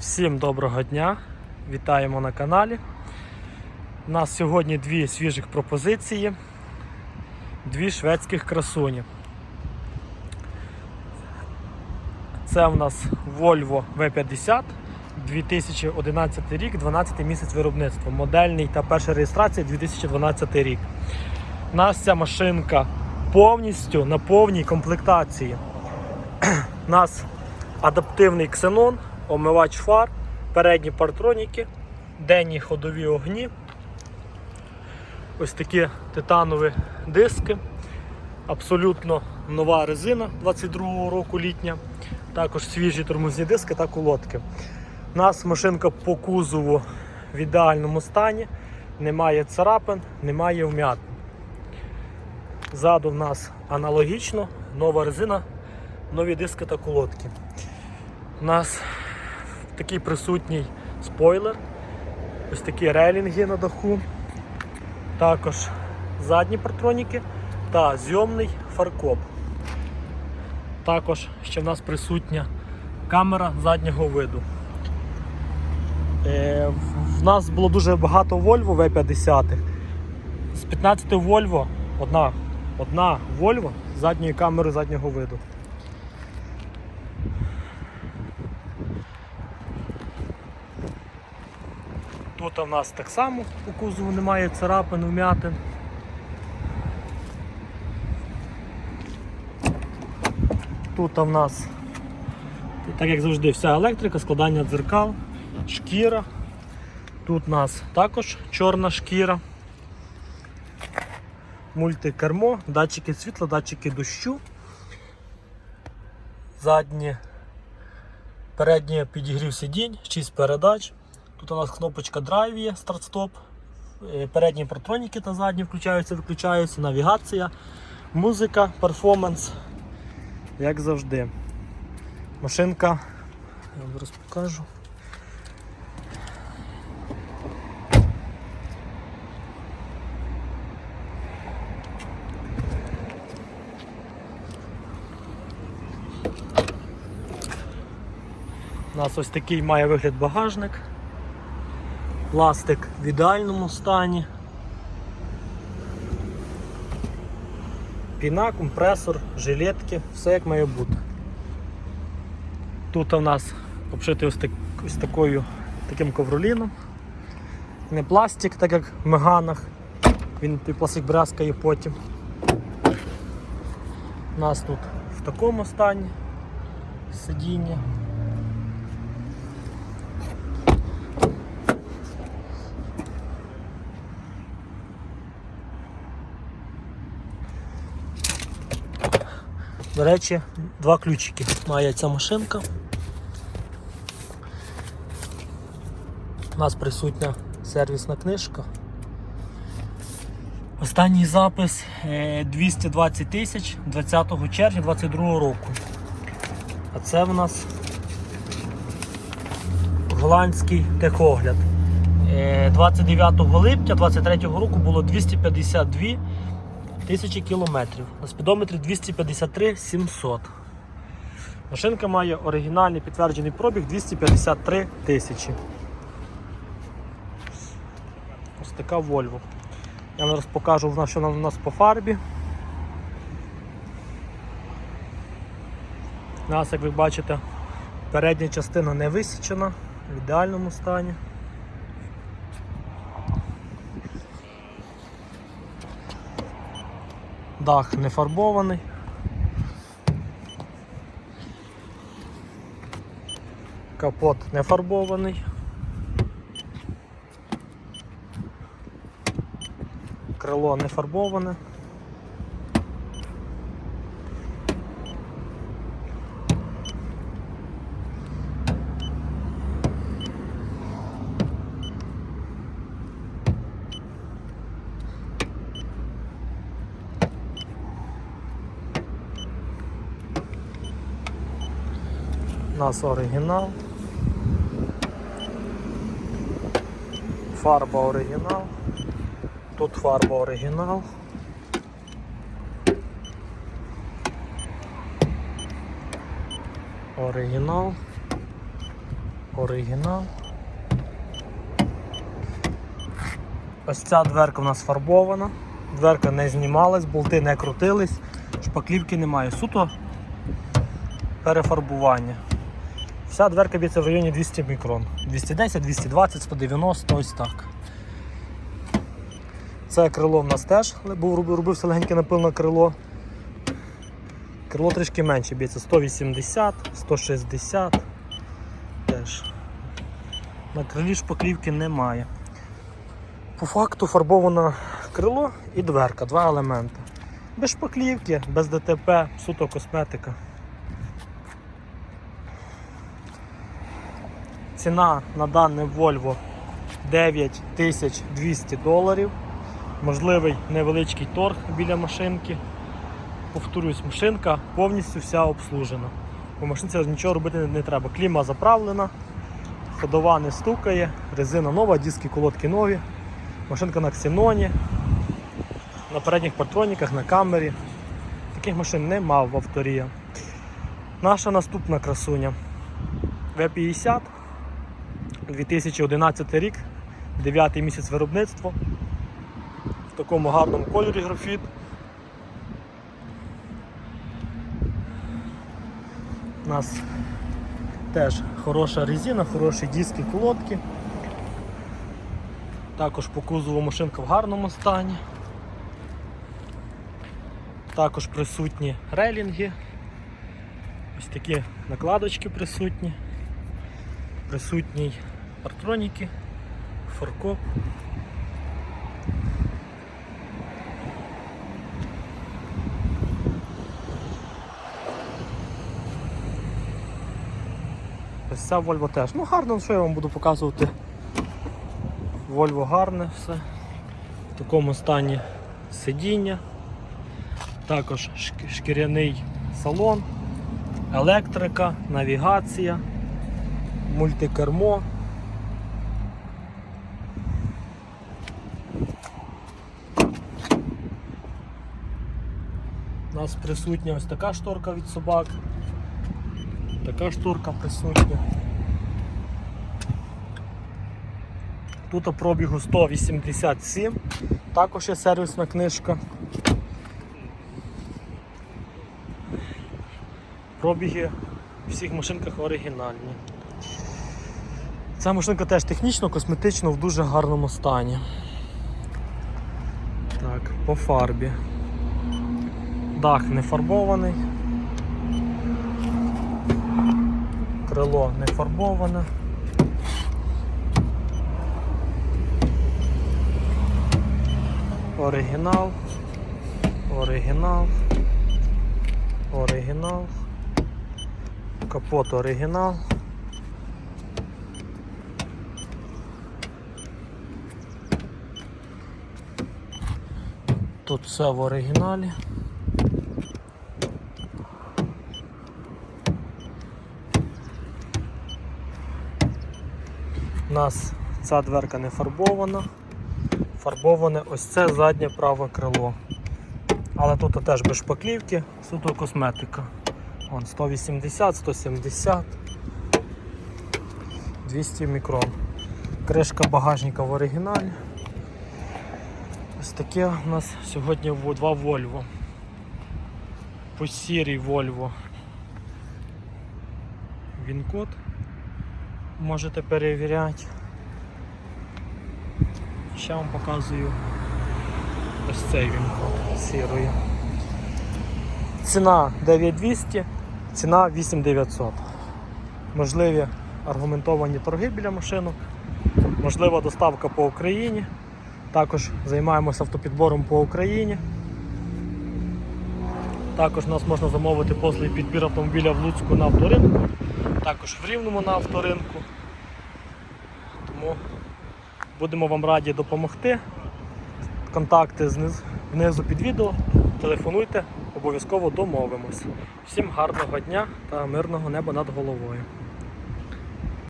Всім доброго дня! Вітаємо на каналі. У нас сьогодні дві свіжих пропозиції, дві шведських красуні. Це у нас Volvo V50 2011 рік, 12 місяць виробництва. Модельний та перша реєстрація 2012 рік. У нас ця машинка повністю на повній комплектації. У нас адаптивний ксенон, омивач фар, передні партроніки, денні ходові огні. Ось такі титанові диски. Абсолютно нова резина 22-го року літня. Також свіжі тормозні диски та колодки. У нас машинка по кузову в ідеальному стані, немає царапин, немає вмятин. Ззаду в нас аналогічно, нова резина, нові диски та колодки. У нас такий присутній спойлер, ось такі рейлінги на даху, також задні партроніки та зйомний фаркоп. Також ще в нас присутня камера заднього виду. Е, в- нас було дуже багато Volvo V50. З 15 Volvo одна, одна Volvo з задньою камерою заднього виду. Тут у нас так само у кузову немає царапин, вмятин. Тут у нас, так як завжди, вся електрика, складання дзеркал, шкіра. Тут у нас також чорна шкіра, мультикермо, датчики світла, датчики дощу. Задні, переднє підігрів сидінь, 6 передач. Тут у нас кнопочка драйв є, старт-стоп. Е, Передні партроніки та задні включаються, виключаються, навігація, музика, перформанс. Як завжди. Машинка, я вам зараз покажу. У нас ось такий має вигляд багажник. Пластик в ідеальному стані. Піна, компресор, жилетки, все як має бути. Тут у нас обшитий ось, так, ось такою, таким ковроліном. Не пластик, так як в меганах. Він той пластик брязкає потім. У нас тут в такому стані сидіння. До речі, два ключики має ця машинка. У нас присутня сервісна книжка. Останній запис е, 220 тисяч 20 червня 2022 року. А це в нас голландський техогляд. Е, 29 липня 2023 року було 252 тисячі кілометрів. На спідометрі 253 700. Машинка має оригінальний підтверджений пробіг 253 тисячі. Ось така Volvo. Я зараз покажу, що у нас по фарбі. У нас, як ви бачите, передня частина не висічена, в ідеальному стані. Дах не фарбований. Капот не фарбований. Крило не фарбоване. Нас оригінал. Фарба оригінал. Тут фарба оригінал. Оригінал. оригінал. Ось ця дверка у нас фарбована. Дверка не знімалась, болти не крутились, шпаклівки немає. Суто перефарбування. Вся дверка б'ється в районі 200 мікрон. 210, 220, 190, ось так. Це крило в нас теж робився легеньке напильне крило. Крило трішки менше б'ється 180, 160. Теж. На крилі шпаклівки немає. По факту фарбоване крило і дверка, два елементи. Без шпаклівки, без ДТП, суто косметика. Ціна на дане Volvo 9200 доларів. Можливий невеличкий торг біля машинки. Повторюсь, машинка повністю вся обслужена. По машинці нічого робити не треба. Кліма заправлена, ходова не стукає, резина нова, диски колодки нові. Машинка на ксеноні, на передніх патроніках, на камері. Таких машин нема в авторія. Наша наступна красуня В50 2011 рік, 9 місяць виробництва. В такому гарному кольорі графіт. У нас теж хороша резина, хороші диски, колодки. Також по кузову машинка в гарному стані. Також присутні рейлінги. Ось такі накладочки присутні. Присутній партроніки, форкоп. Ось ця Volvo теж. Ну гарно, що я вам буду показувати. Volvo гарне все. В такому стані сидіння. Також шкіряний салон, електрика, навігація, мультикермо. Нас присутня ось така шторка від собак. Така шторка присутня. Тут пробігу 187, також є сервісна книжка. Пробіги в всіх машинках оригінальні. Ця машинка теж технічно, косметично в дуже гарному стані. Так, по фарбі. Дах не фарбований. Крило не фарбоване. Оригінал. Оригінал. Оригінал. Капот оригінал. Тут все в оригіналі. У нас ця дверка не фарбована. Фарбоване ось це заднє праве крило. Але тут теж без шпаклівки, суто косметика. Вон 180, 170, 200 мікрон. Кришка багажника в оригіналі. Ось таке у нас сьогодні два Volvo. По сірій Volvo. Він код можете перевіряти. Ще вам показую ось цей він код. Ціна 9200, ціна 8900. Можливі аргументовані торги біля машинок, можлива доставка по Україні. Також займаємося автопідбором по Україні. Також нас можна замовити послуги підбір автомобіля в Луцьку на авторинку, також в Рівному на авторинку. Тому будемо вам раді допомогти. Контакти знизу, під відео. Телефонуйте, обов'язково домовимось. Всім гарного дня та мирного неба над головою.